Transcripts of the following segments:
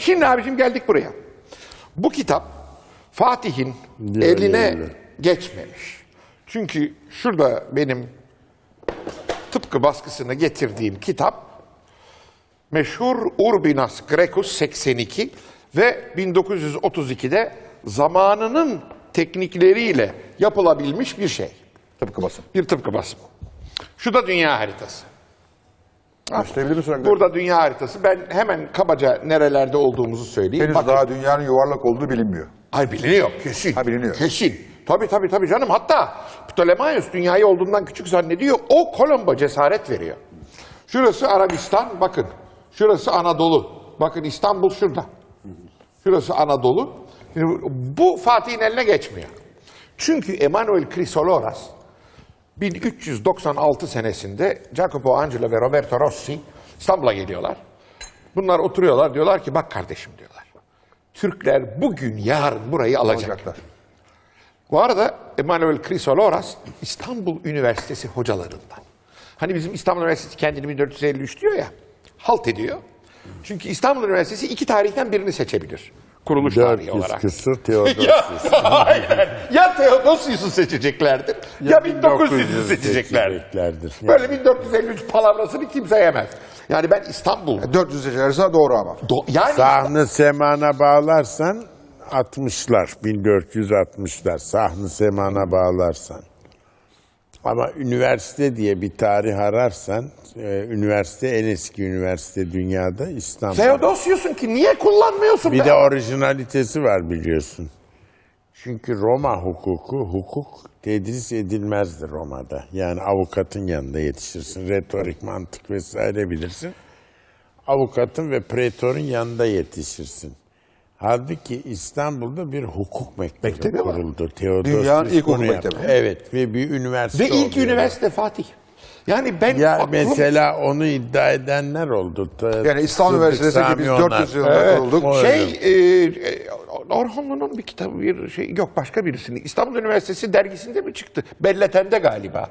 Şimdi abicim geldik buraya. Bu kitap Fatih'in eline ya. geçmemiş. Çünkü şurada benim tıpkı baskısını getirdiğim kitap meşhur Urbinas Grecus 82 ve 1932'de zamanının teknikleriyle yapılabilmiş bir şey. Tıpkı basın. Bir tıpkı basım. Şu da dünya haritası. Gösterebilir misin? Burada Burada dünya haritası. Ben hemen kabaca nerelerde olduğumuzu söyleyeyim. Henüz Bakın. daha dünyanın yuvarlak olduğu bilinmiyor. Ay biliniyor kesin. Ha, biliniyor. Kesin. Tabii tabii tabii canım. Hatta Ptolemaios dünyayı olduğundan küçük zannediyor. O Kolombo cesaret veriyor. Şurası Arabistan bakın. Şurası Anadolu. Bakın İstanbul şurada. Şurası Anadolu. Şimdi Bu Fatih'in eline geçmiyor. Çünkü Emanuel Chrysoloras 1396 senesinde Jacopo Angelo ve Roberto Rossi İstanbul'a geliyorlar. Bunlar oturuyorlar diyorlar ki bak kardeşim diyorlar. Türkler bugün yarın burayı alacak. Alacaklar. Bu arada Emanuel Chrysoloras İstanbul Üniversitesi hocalarından. Hani bizim İstanbul Üniversitesi kendini 1453 diyor ya, halt ediyor. Çünkü İstanbul Üniversitesi iki tarihten birini seçebilir. Kuruluş tarihi 400 olarak. ya, Teodosius. aynen. ya Theodosius'u seçeceklerdir ya, 1900'ü seçeceklerdir. seçeceklerdir. Böyle 1453 palavrasını kimse yemez. Yani ben İstanbul... 400 seçerse doğru ama. Do- yani Sahne semana bağlarsan 60'lar, 1460'lar sahne semana bağlarsan. Ama üniversite diye bir tarih ararsan, e, üniversite en eski üniversite dünyada İstanbul. Theodosius'un ki niye kullanmıyorsun? Bir be? de orijinalitesi var biliyorsun. Çünkü Roma hukuku, hukuk tedris edilmezdi Roma'da. Yani avukatın yanında yetişirsin. Retorik, mantık vesaire bilirsin. Avukatın ve pretorun yanında yetişirsin. Halbuki İstanbul'da bir hukuk mektebi, Mektebi kuruldu. Theodosius Dünyanın ilk hukuk mektebi. Evet ve bir üniversite Ve ilk oldu. üniversite Fatih. Yani ben Ya aklım- mesela onu iddia edenler oldu. Yani İstanbul Üniversitesi biz Sami onlar. 400 yılında Evet, kurulduk. şey e, e, Orhonlu'nun bir kitabı bir şey yok başka birisinin İstanbul Üniversitesi dergisinde mi çıktı? Belleten'de galiba.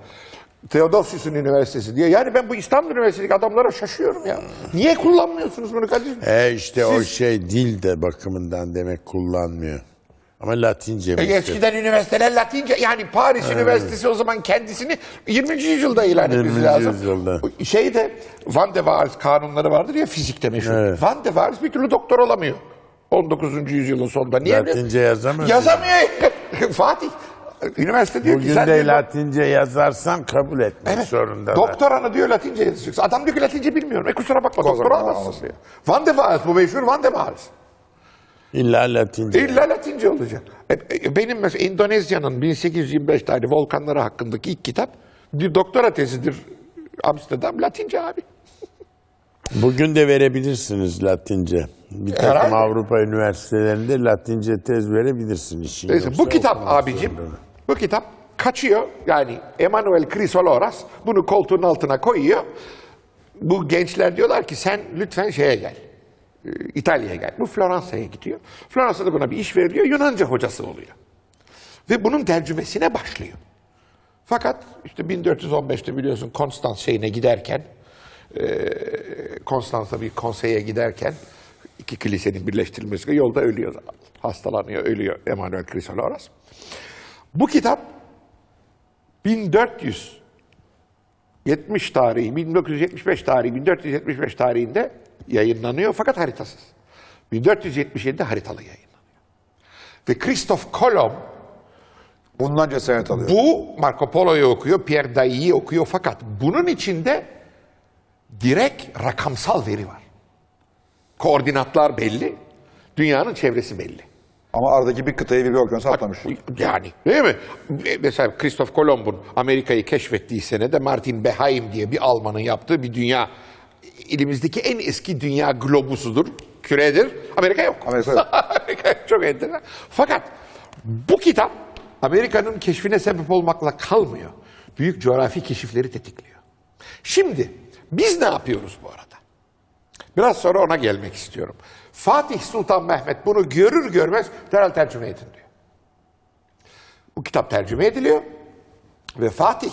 Theodosius'un üniversitesi diye. Yani ben bu İstanbul Üniversitesi'ndeki adamlara şaşıyorum ya. Niye kullanmıyorsunuz bunu kardeşim? E işte o Siz- şey dil de bakımından demek kullanmıyor. Ama Latince E, mektep. eskiden üniversiteler Latince yani Paris Üniversitesi o zaman kendisini 20. yüzyılda ilan etmesi 20. lazım. yüzyılda. Şeyde Van de Waals kanunları vardır ya fizikte meşhur. Evet. Van de Waals bir türlü doktor olamıyor. 19. yüzyılın sonunda. Niye? Latince yazamaz. Yazamıyor. Fatih üniversite diyor ki Bugün sen de Latince yazarsan kabul etmek Evet. zorunda. Doktoranı diyor Latince yazacaksın. Adam diyor ki Latince bilmiyorum. E kusura bakma doktor zaman olamazsın alamazsın. diyor. Van de Waals bu meşhur Van de Waals. İlla Latince. İlla Latince olacak. E, e, Benim mesela Endonezya'nın 1825 tarihli volkanları hakkındaki ilk kitap bir doktora tezidir. Amsterdam Latince abi. Bugün de verebilirsiniz Latince. Bir takım Herhalde. Avrupa üniversitelerinde Latince tez verebilirsin işin Neyse, yoksa bu kitap okumak abicim, zorunda. bu kitap kaçıyor. Yani Emanuel Chrysoloras bunu koltuğun altına koyuyor. Bu gençler diyorlar ki sen lütfen şeye gel. e, İtalya'ya gel. Bu Floransa'ya gidiyor. Floransa'da buna bir iş veriliyor. Yunanca hocası oluyor. Ve bunun tercümesine başlıyor. Fakat işte 1415'te biliyorsun Konstans şeyine giderken Konstans'a bir konseye giderken iki kilisenin birleştirilmesi yolda ölüyor. Hastalanıyor, ölüyor Emanuel Chrysoloras. Bu kitap 1470 tarihi, 1975 tarihi, 1475 tarihinde yayınlanıyor fakat haritasız. 1477'de haritalı yayınlanıyor. Ve Christoph Kolomb Bundan cesaret alıyor. bu Marco Polo'yu okuyor, Pierre Dailly'i okuyor fakat bunun içinde direkt rakamsal veri var. Koordinatlar belli, dünyanın çevresi belli. Ama aradaki bir kıtayı bir okyanusa atlamış. Yani değil mi? E, Mesela Christoph Kolomb'un Amerika'yı keşfettiği senede Martin Behaim diye bir Alman'ın yaptığı bir dünya elimizdeki en eski dünya globusudur, küredir. Amerika yok. Amerika yok. Amerika çok enteresan. Fakat bu kitap Amerika'nın keşfine sebep olmakla kalmıyor. Büyük coğrafi keşifleri tetikliyor. Şimdi biz ne yapıyoruz bu arada? Biraz sonra ona gelmek istiyorum. Fatih Sultan Mehmet bunu görür görmez derhal tercüme edin diyor. Bu kitap tercüme ediliyor ve Fatih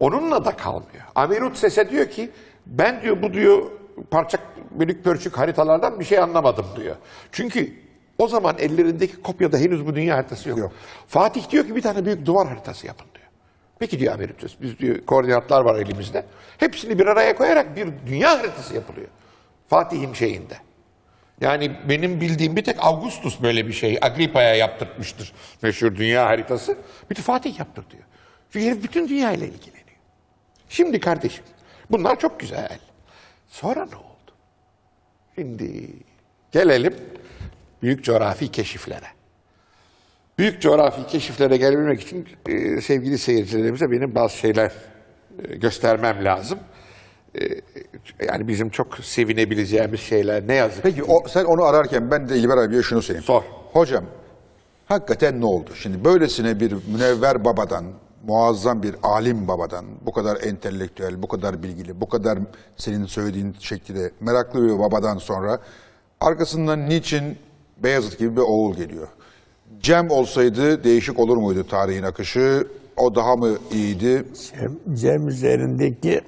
onunla da kalmıyor. Amirut Ses'e diyor ki ben diyor bu diyor parça bölük pörçük haritalardan bir şey anlamadım diyor. Çünkü o zaman ellerindeki kopyada henüz bu dünya haritası yok. Yok. Fatih diyor ki bir tane büyük duvar haritası yapın. Peki diyor Ameritus, biz diyor koordinatlar var elimizde. Hepsini bir araya koyarak bir dünya haritası yapılıyor. Fatih'in şeyinde. Yani benim bildiğim bir tek Augustus böyle bir şey Agrippa'ya yaptırtmıştır meşhur dünya haritası. Bir de Fatih yaptırtıyor. Çünkü herif bütün dünya ile ilgileniyor. Şimdi kardeşim bunlar çok güzel. Sonra ne oldu? Şimdi gelelim büyük coğrafi keşiflere. Büyük coğrafi keşiflere gelebilmek için e, sevgili seyircilerimize benim bazı şeyler e, göstermem lazım. E, yani bizim çok sevinebileceğimiz şeyler ne yazık Peki o, sen onu ararken ben de İlber abiye şunu söyleyeyim. Sor. Hocam hakikaten ne oldu? Şimdi böylesine bir münevver babadan, muazzam bir alim babadan, bu kadar entelektüel, bu kadar bilgili, bu kadar senin söylediğin şekilde meraklı bir babadan sonra arkasından niçin Beyazıt gibi bir oğul geliyor? Cem olsaydı değişik olur muydu tarihin akışı? O daha mı iyiydi? Cem, Cem üzerindeki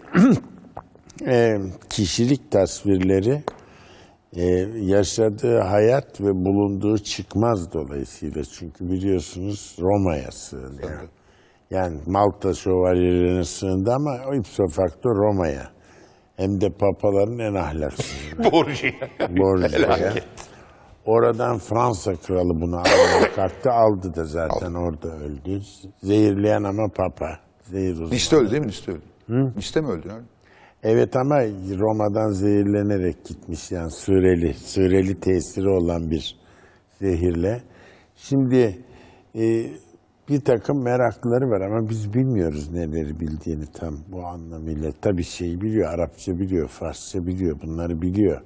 e, kişilik tasvirleri e, yaşadığı hayat ve bulunduğu çıkmaz dolayısıyla çünkü biliyorsunuz Roma'ya sığınıyor. Yani Malta şövalyelerine sığındı ama o ipso facto Roma'ya. Hem de papaların en ahlaksızı. Borgia. Borgia'ya. Oradan Fransa kralı bunu almaya kalktı. Aldı da zaten orada öldü. Zehirleyen ama papa. Zehir uzmanı. Nice'de öldü değil mi? Nice'de öldü. Nice'de mi öldü? yani? Evet ama Roma'dan zehirlenerek gitmiş yani süreli, süreli tesiri olan bir zehirle. Şimdi e, bir takım merakları var ama biz bilmiyoruz neleri bildiğini tam bu anlamıyla. Tabii şeyi biliyor, Arapça biliyor, Farsça biliyor, bunları biliyor.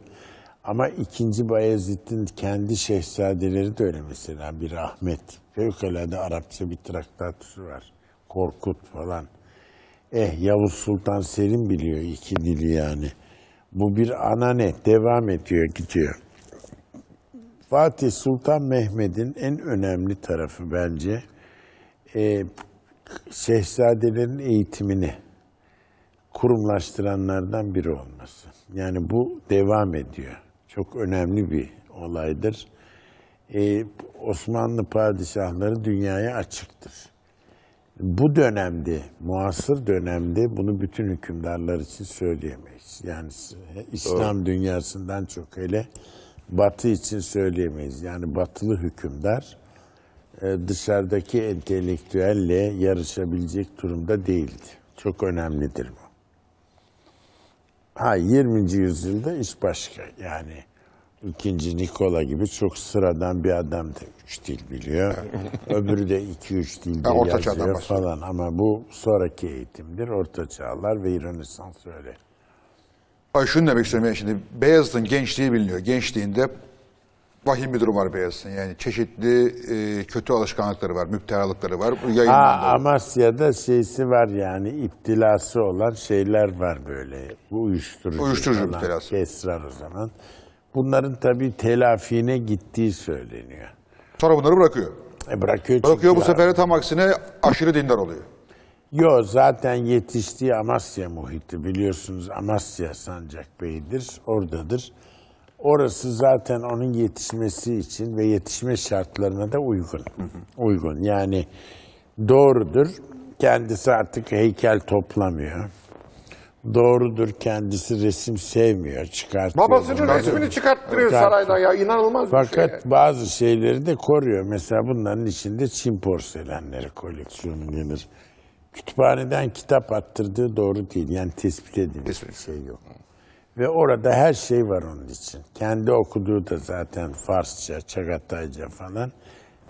Ama ikinci Bayezid'in kendi şehzadeleri de öyle mesela bir Ahmet. Fevkalade Arapça bir traktatüsü var. Korkut falan. Eh Yavuz Sultan Selim biliyor iki dili yani. Bu bir anane devam ediyor gidiyor. Fatih Sultan Mehmet'in en önemli tarafı bence e, şehzadelerin eğitimini kurumlaştıranlardan biri olması. Yani bu devam ediyor. Çok önemli bir olaydır. E, Osmanlı padişahları dünyaya açıktır. Bu dönemde, muasır dönemde bunu bütün hükümdarlar için söyleyemeyiz. Yani İslam dünyasından çok hele Batı için söyleyemeyiz. Yani batılı hükümdar e, dışarıdaki entelektüelle yarışabilecek durumda değildi. Çok önemlidir bu. Ha 20. yüzyılda iş başka. Yani ikinci Nikola gibi çok sıradan bir adam da üç dil biliyor. Öbürü de iki üç dilde Çağ'dan yazıyor falan. Ama bu sonraki eğitimdir. Orta Çağlar ve Rönesans öyle. Ay şunu demek istiyorum yani şimdi Beyazıt'ın gençliği biliniyor. Gençliğinde vahim bir durum var Beyazıt'ın. Yani çeşitli e, kötü alışkanlıkları var, müptelalıkları var. Bu yayınlandı. Amasya'da şeysi var yani iptilası olan şeyler var böyle. Bu uyuşturucu. Uyuşturucu falan, iptilası. Esrar o zaman. Bunların tabii telafine gittiği söyleniyor. Sonra bunları bırakıyor. E bırakıyor Bırakıyor bu sefer de tam aksine aşırı dindar oluyor. Yo zaten yetiştiği Amasya muhiti biliyorsunuz Amasya Sancakbey'idir, oradadır. Orası zaten onun yetişmesi için ve yetişme şartlarına da uygun. Uygun yani doğrudur. Kendisi artık heykel toplamıyor. Doğrudur kendisi resim sevmiyor, çıkartıyor. Babasının resmini çıkarttırıyor Çıkartıyor. saraydan ya inanılmaz bir şey. Fakat bazı şeyleri de koruyor. Mesela bunların içinde Çin porselenleri koleksiyonu denir. Kütüphaneden kitap attırdığı doğru değil. Yani tespit edilmiş bir şey yok. Ve orada her şey var onun için. Kendi okuduğu da zaten Farsça, Çagatayca falan.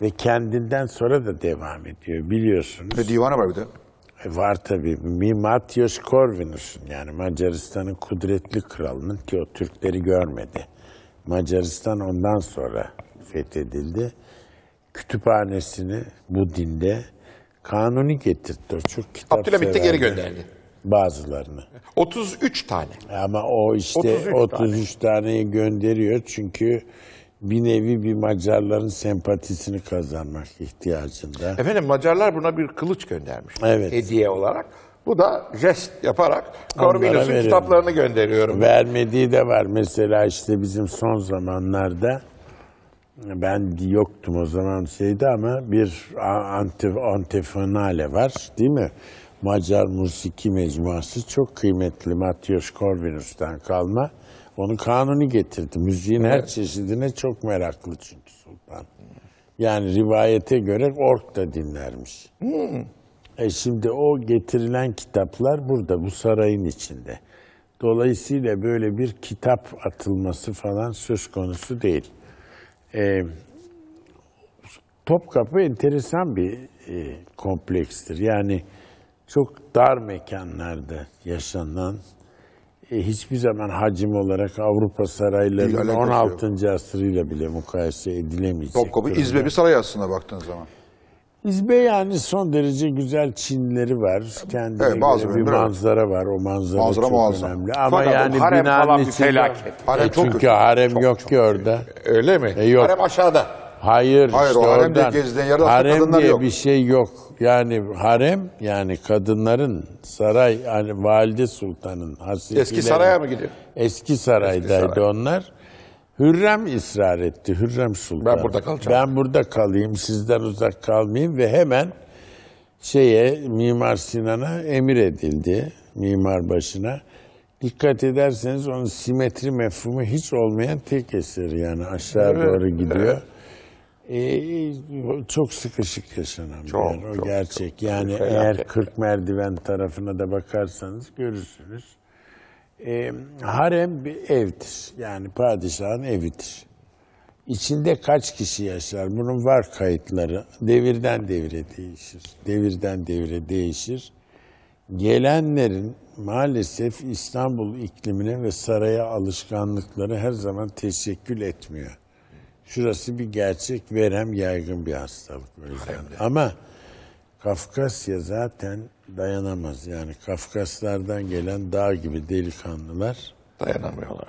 Ve kendinden sonra da devam ediyor biliyorsunuz. Ve divanı var bir de. E, Var tabii. Mimatios Corvinus'un yani Macaristan'ın kudretli kralının ki o Türkleri görmedi. Macaristan ondan sonra fethedildi. Kütüphanesini bu dinde kanuni getirtti. O çok kitap Abdülhamit de geri gönderdi. Bazılarını. 33 tane. Ama o işte 33 33, taneyi gönderiyor çünkü bir nevi bir Macarların sempatisini kazanmak ihtiyacında. Efendim Macarlar buna bir kılıç göndermiş. Evet. Hediye olarak. Bu da jest yaparak Corvinus'un kitaplarını gönderiyorum. Vermediği de var. Mesela işte bizim son zamanlarda ben yoktum o zaman şeydi ama bir antefonale var değil mi? Macar musiki mecmuası çok kıymetli Matyos Corvinus'tan kalma. Onu kanuni getirdi. Müziğin her çeşidine çok meraklı çünkü sultan. Yani rivayete göre ork da dinlermiş. E şimdi o getirilen kitaplar burada, bu sarayın içinde. Dolayısıyla böyle bir kitap atılması falan söz konusu değil. E, Topkapı enteresan bir e, komplekstir. Yani çok dar mekanlarda yaşanan, e, hiçbir zaman hacim olarak Avrupa saraylarının alakası 16. asrıyla bile mukayese edilemeyecek. Topkapı izbe bir saray aslında baktığın zaman. İzbe yani son derece güzel çinleri var. Kendine Evet, bazı bir manzara var. O manzara, Manzara çok muazzam. önemli. Ama Fakat yani harem binanın falan bir içinde... felaket. Harem E çok çünkü kötü. harem Çok, yok çok ki orada. Öyle mi? E, yok. Harem aşağıda. Hayır, Hayır, işte o harem diye oradan. gezilen yerde aslında harem kadınlar diye yok. bir şey yok. Yani harem yani kadınların saray hani valide sultanın Eski saraya mı gidiyor? Eski saraydaydı saray. onlar. Hürrem ısrar etti. Hürrem Sultan. Ben burada kalacağım. Ben burada kalayım, sizden uzak kalmayayım ve hemen şeye Mimar Sinan'a emir edildi. Mimar başına. Dikkat ederseniz onun simetri mefhumu hiç olmayan tek eseri yani aşağı doğru gidiyor. Ee, çok sıkışık yaşanan bir Çok, yer, o çok, gerçek. çok yani felaket. eğer 40 merdiven tarafına da bakarsanız görürsünüz. Ee, harem bir evdir. Yani padişahın evidir. İçinde kaç kişi yaşar? Bunun var kayıtları. Devirden devire değişir. Devirden devire değişir. Gelenlerin maalesef İstanbul iklimine ve saraya alışkanlıkları her zaman teşekkül etmiyor. Şurası bir gerçek verem yaygın bir hastalık yüzden. Ama Kafkasya zaten dayanamaz. Yani Kafkaslardan gelen dağ gibi delikanlılar Dayanamıyorlar.